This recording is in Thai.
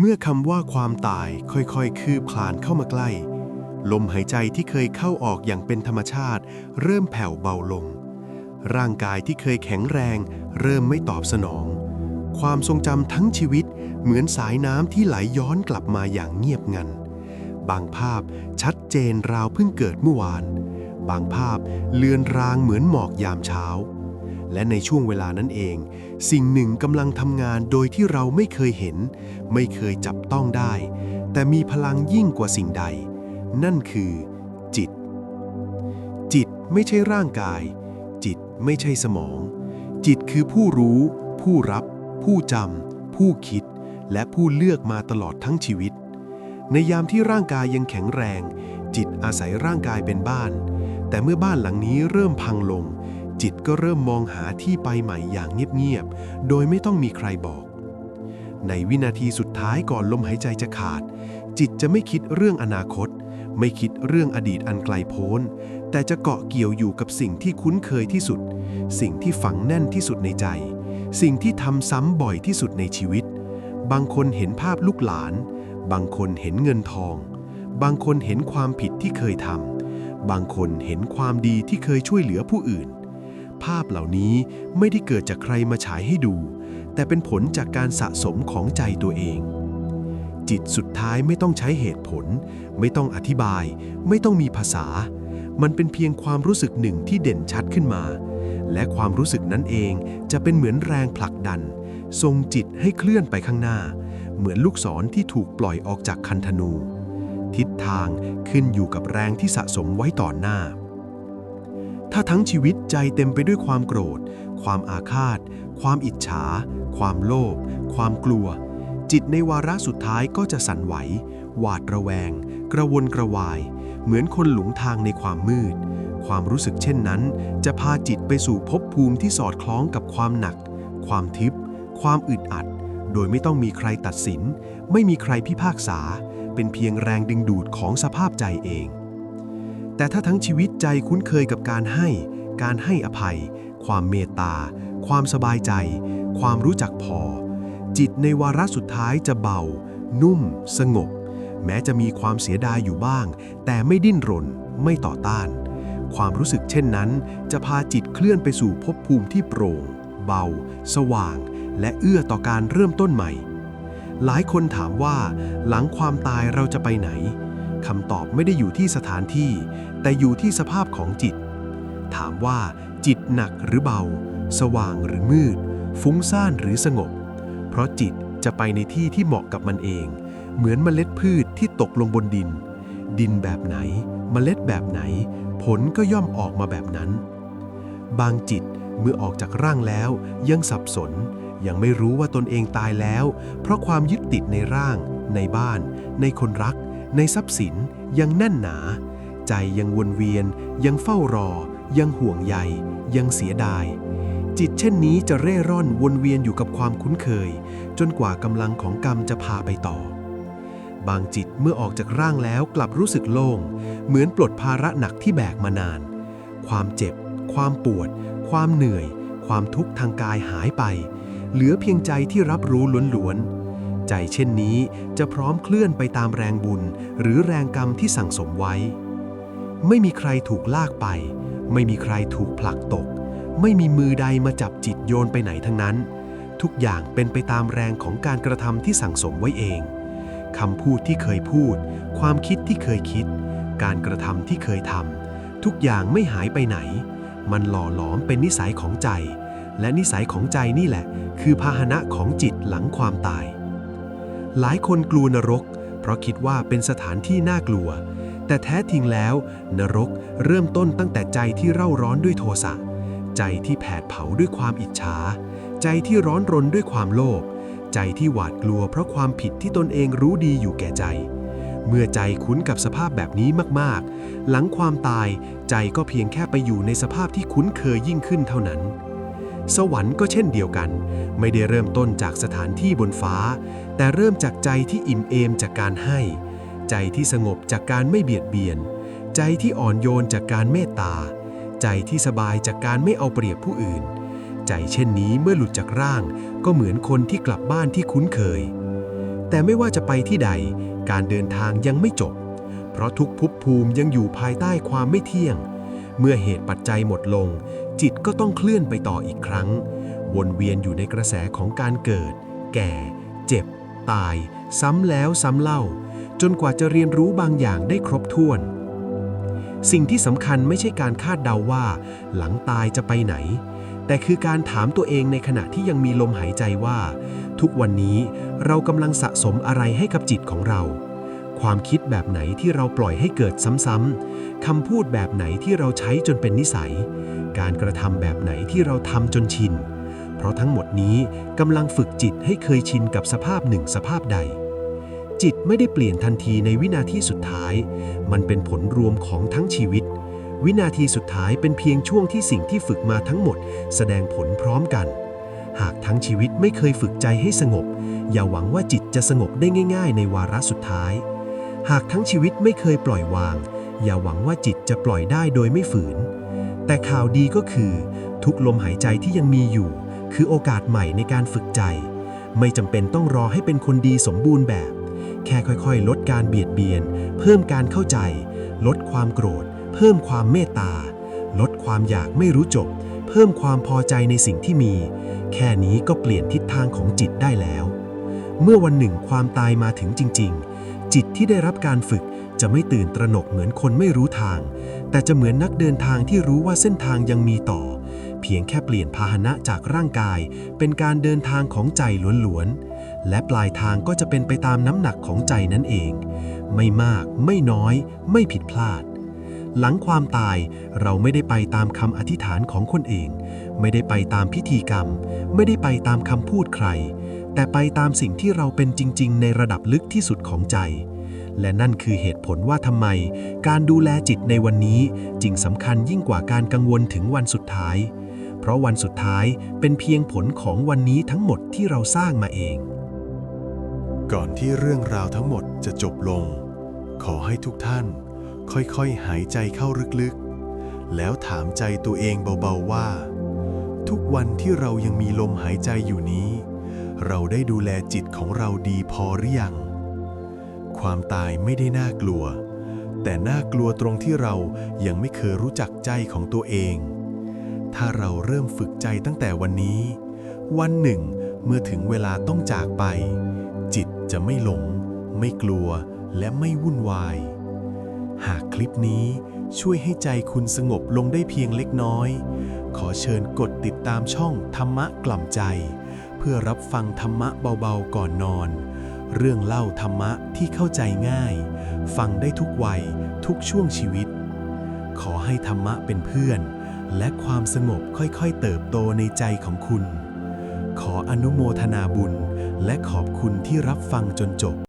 เมื่อคำว่าความตายค่อยๆ คืบคลานเข้ามาใกล้ ลมหายใจที่เคยเข้าออกอย่างเป็นธรรมชาติ เริ่มแผ่วเบาลง ร่างกายที่เคยแข็งแรง เริ่มไม่ตอบสนอง ความทรงจำทั้งชีวิตเหมือนสายน้ำที่ไหลย้อนกลับมาอย่างเงียบงัน บางภาพชัดเจนราวเพิ่งเกิดเมื่อวาน บางภาพเลือนรางเหมือนหมอกยามเช้า และในช่วงเวลานั้นเอง สิ่งหนึ่งกำลังทำงานโดยที่เราไม่เคยเห็น ไม่เคยจับต้องได้ แต่มีพลังยิ่งกว่าสิ่งใด นั่นคือ จิต จิตไม่ใช่ร่างกาย จิตไม่ใช่สมอง จิตคือผู้รู้ ผู้รับ ผู้จำผู้คิด และผู้เลือกมาตลอดทั้งชีวิต ในยามที่ร่างกายยังแข็งแรง จิตอาศัยร่างกายเป็นบ้าน แต่เมื่อบ้านหลังนี้เริ่มพังลง จิตก็เริ่มมองหาที่ไปใหม่อย่างเงียบๆ โดยไม่ต้องมีใครบอก ในวินาทีสุดท้ายก่อนลมหายใจจะขาด จิตจะไม่คิดเรื่องอนาคต ไม่คิดเรื่องอดีตอันไกลโพ้น แต่จะเกาะเกี่ยวอยู่กับสิ่งที่คุ้นเคยที่สุด สิ่งที่ฝังแน่นที่สุดในใจ สิ่งที่ทำซ้ำบ่อยที่สุดในชีวิต บางคนเห็นภาพลูกหลาน บางคนเห็นเงินทอง บางคนเห็นความผิดที่เคยทำบางคนเห็นความดีที่เคยช่วยเหลือผู้อื่น ภาพเหล่านี้ไม่ได้เกิดจากใครมาฉายให้ดู แต่เป็นผลจากการสะสมของใจตัวเอง จิตสุดท้ายไม่ต้องใช้เหตุผล ไม่ต้องอธิบาย ไม่ต้องมีภาษา มันเป็นเพียงความรู้สึกหนึ่งที่เด่นชัดขึ้นมา และความรู้สึกนั้นเองจะเป็นเหมือนแรงผลักดันทรงจิตให้เคลื่อนไปข้างหน้า เหมือนลูกศรที่ถูกปล่อยออกจากคันธนู ทิศทางขึ้นอยู่กับแรงที่สะสมไว้ต่อหน้า ถ้าทั้งชีวิตใจเต็มไปด้วยความโกรธ ความอาฆาต ความอิจฉา ความโลภ ความกลัว จิตในวาระสุดท้ายก็จะสั่นไหว หวาดระแวง กระวนกระวาย เหมือนคนหลงทางในความมืด ความรู้สึกเช่นนั้น จะพาจิตไปสู่ภพภูมิที่สอดคล้องกับความหนัก ความทิพย์ ความอึดอัด โดยไม่ต้องมีใครตัดสิน ไม่มีใครพิพากษา เป็นเพียงแรงดึงดูดของสภาพใจเอง แต่ถ้าทั้งชีวิตใจคุ้นเคยกับการให้ การให้อภัย ความเมตตา ความสบายใจ ความรู้จักพอ จิตในวาระสุดท้ายจะเบา นุ่ม สงบ แม้จะมีความเสียดายอยู่บ้าง แต่ไม่ดิ้นรน ไม่ต่อต้าน ความรู้สึกเช่นนั้น จะพาจิตเคลื่อนไปสู่ภพภูมิที่โปร่ง เบา สว่าง และเอื้อต่อการเริ่มต้นใหม่ หลายคนถามว่า หลังความตายเราจะไปไหน คำตอบไม่ได้อยู่ที่สถานที่ แต่อยู่ที่สภาพของจิต ถามว่า จิตหนักหรือเบา สว่างหรือมืด ฟุ้งซ่านหรือสงบ เพราะจิตจะไปในที่ที่เหมาะกับมันเอง เหมือนเมล็ดพืชที่ตกลงบนดิน ดินแบบไหน เมล็ดแบบไหน ผลก็ย่อมออกมาแบบนั้น บางจิตเมื่อออกจากร่างแล้วยังสับสน ยังไม่รู้ว่าตนเองตายแล้ว เพราะความยึดติดในร่าง ในบ้าน ในคนรัก ในทรัพย์สินยังแน่นหนา ใจยังวนเวียน ยังเฝ้ารอ ยังห่วงใย ยังเสียดาย จิตเช่นนี้จะเร่ร่อนวนเวียนอยู่กับความคุ้นเคย จนกว่ากำลังของกรรมจะพาไปต่อ บางจิตเมื่อออกจากร่างแล้วกลับรู้สึกโล่ง เหมือนปลดภาระหนักที่แบกมานาน ความเจ็บ ความปวด ความเหนื่อย ความทุกข์ทางกายหายไป เหลือเพียงใจที่รับรู้ล้วนๆ ใจเช่นนี้จะพร้อมเคลื่อนไปตามแรงบุญ หรือแรงกรรมที่สั่งสมไว้ ไม่มีใครถูกลากไป ไม่มีใครถูกผลักตก ไม่มีมือใดมาจับจิตโยนไปไหนทั้งนั้น ทุกอย่างเป็นไปตามแรงของการกระทำที่สั่งสมไว้เองคำพูดที่เคยพูด ความคิดที่เคยคิด การกระทำที่เคยทำทุกอย่างไม่หายไปไหน มันหล่อหลอมเป็นนิสัยของใจ และนิสัยของใจนี่แหละ คือพาหนะของจิตหลังความตาย หลายคนกลัวนรก เพราะคิดว่าเป็นสถานที่น่ากลัว แต่แท้จริงแล้ว นรกเริ่มต้นตั้งแต่ใจที่เร่าร้อนด้วยโทสะ ใจที่แผดเผาด้วยความอิจฉา ใจที่ร้อนรนด้วยความโลภ ใจที่หวาดกลัวเพราะความผิดที่ตนเองรู้ดีอยู่แก่ใจ เมื่อใจคุ้นกับสภาพแบบนี้มากๆ หลังความตายใจก็เพียงแค่ไปอยู่ในสภาพที่คุ้นเคยยิ่งขึ้นเท่านั้น สวรรค์ก็เช่นเดียวกัน ไม่ได้เริ่มต้นจากสถานที่บนฟ้า แต่เริ่มจากใจที่อิ่มเอมจากการให้ ใจที่สงบจากการไม่เบียดเบียน ใจที่อ่อนโยนจากการเมตตา ใจที่สบายจากการไม่เอาเปรียบผู้อื่น ใจเช่นนี้เมื่อหลุดจากร่าง ก็เหมือนคนที่กลับบ้านที่คุ้นเคย แต่ไม่ว่าจะไปที่ใด การเดินทางยังไม่จบ เพราะทุกภพภูมิยังอยู่ภายใต้ความไม่เที่ยง เมื่อเหตุปัจจัยหมดลง จิตก็ต้องเคลื่อนไปต่ออีกครั้ง วนเวียนอยู่ในกระแสของการเกิด แก่ เจ็บ ตาย ซ้ำแล้วซ้ำเล่า จนกว่าจะเรียนรู้บางอย่างได้ครบถ้วน สิ่งที่สำคัญไม่ใช่การคาดเดาว่า หลังตายจะไปไหน แต่คือการถามตัวเองในขณะที่ยังมีลมหายใจว่า ทุกวันนี้เรากำลังสะสมอะไรให้กับจิตของเราความคิดแบบไหนที่เราปล่อยให้เกิดซ้ำๆ คำพูดแบบไหนที่เราใช้จนเป็นนิสัย การกระทำแบบไหนที่เราทำจนชิน เพราะทั้งหมดนี้กำลังฝึกจิตให้เคยชินกับสภาพหนึ่งสภาพใด จิตไม่ได้เปลี่ยนทันทีในวินาทีสุดท้าย มันเป็นผลรวมของทั้งชีวิต วินาทีสุดท้ายเป็นเพียงช่วงที่สิ่งที่ฝึกมาทั้งหมด แสดงผลพร้อมกัน หากทั้งชีวิตไม่เคยฝึกใจให้สงบ อย่าหวังว่าจิตจะสงบได้ง่าย ๆ ในวาระสุดท้าย หากทั้งชีวิตไม่เคยปล่อยวาง อย่าหวังว่าจิตจะปล่อยได้โดยไม่ฝืน แต่ข่าวดีก็คือ ทุกลมหายใจที่ยังมีอยู่ คือโอกาสใหม่ในการฝึกใจ ไม่จำเป็นต้องรอให้เป็นคนดีสมบูรณ์แบบ แค่ค่อยๆ ลดการเบียดเบียน เพิ่มการเข้าใจ ลดความโกรธ เพิ่มความเมตตา ลดความอยากไม่รู้จบ เพิ่มความพอใจในสิ่งที่มี แค่นี้ก็เปลี่ยนทิศทางของจิตได้แล้ว เมื่อวันหนึ่งความตายมาถึงจริง ๆ จิตที่ได้รับการฝึก จะไม่ตื่นตระหนกเหมือนคนไม่รู้ทาง แต่จะเหมือนนักเดินทางที่รู้ว่าเส้นทางยังมีต่อ เพียงแค่เปลี่ยนพาหนะจากร่างกาย เป็นการเดินทางของใจล้วนๆ และปลายทางก็จะเป็นไปตามน้ำหนักของใจนั่นเอง ไม่มาก ไม่น้อย ไม่ผิดพลาด หลังความตายเราไม่ได้ไปตามคำอธิษฐานของคนเอง ไม่ได้ไปตามพิธีกรรม ไม่ได้ไปตามคำพูดใคร แต่ไปตามสิ่งที่เราเป็นจริง ๆ ในระดับลึกที่สุดของใจ และนั่นคือเหตุผลว่าทำไม การดูแลจิตในวันนี้จึงสำคัญยิ่งกว่าการกังวลถึงวันสุดท้าย เพราะวันสุดท้ายเป็นเพียงผลของวันนี้ทั้งหมดที่เราสร้างมาเอง ก่อนที่เรื่องราวทั้งหมดจะจบลง ขอให้ทุกท่าน ค่อยๆ หายใจเข้าลึกๆ แล้วถามใจตัวเองเบาๆว่า ทุกวันที่เรายังมีลมหายใจอยู่นี้ เราได้ดูแลจิตของเราดีพอหรือยัง ความตายไม่ได้น่ากลัว แต่น่ากลัวตรงที่เรายังไม่เคยรู้จักใจของตัวเอง ถ้าเราเริ่มฝึกใจตั้งแต่วันนี้ วันหนึ่ง เมื่อถึงเวลาต้องจากไป จิตจะไม่หลง ไม่กลัวและไม่วุ่นวาย หากคลิปนี้ช่วยให้ใจคุณสงบลงได้เพียงเล็กน้อย ขอเชิญกดติดตามช่องธรรมะกล่อมใจ เพื่อรับฟังธรรมะเบาๆก่อนนอน เรื่องเล่าธรรมะที่เข้าใจง่าย ฟังได้ทุกวัยทุกช่วงชีวิต ขอให้ธรรมะเป็นเพื่อน และความสงบค่อยๆเติบโตในใจของคุณ ขออนุโมทนาบุญ และขอบคุณที่รับฟังจนจบ